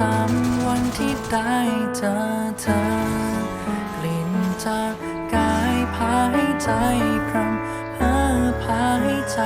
ดจำวันที่ได้เจอเธอกลิ่นจากกายพาให้ใจพรำเพ้อพาให้ใจ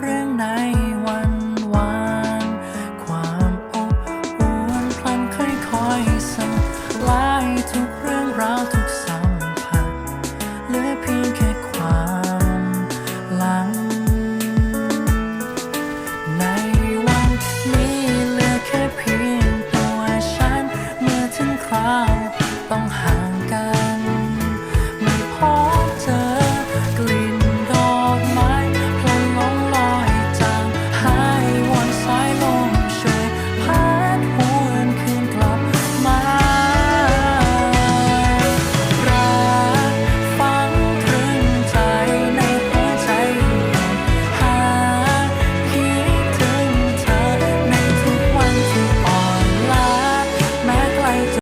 เรื่องในวันวาน ความอบอุ่นพลันค่อยๆสลายทุกเรื่องราวทุกสัมผัสเหลือเพียงแค่ความหลัง ในวันนี้เหลือแค่เพียงตัวฉัน เมื่อถึงคราวต้องห่างกัน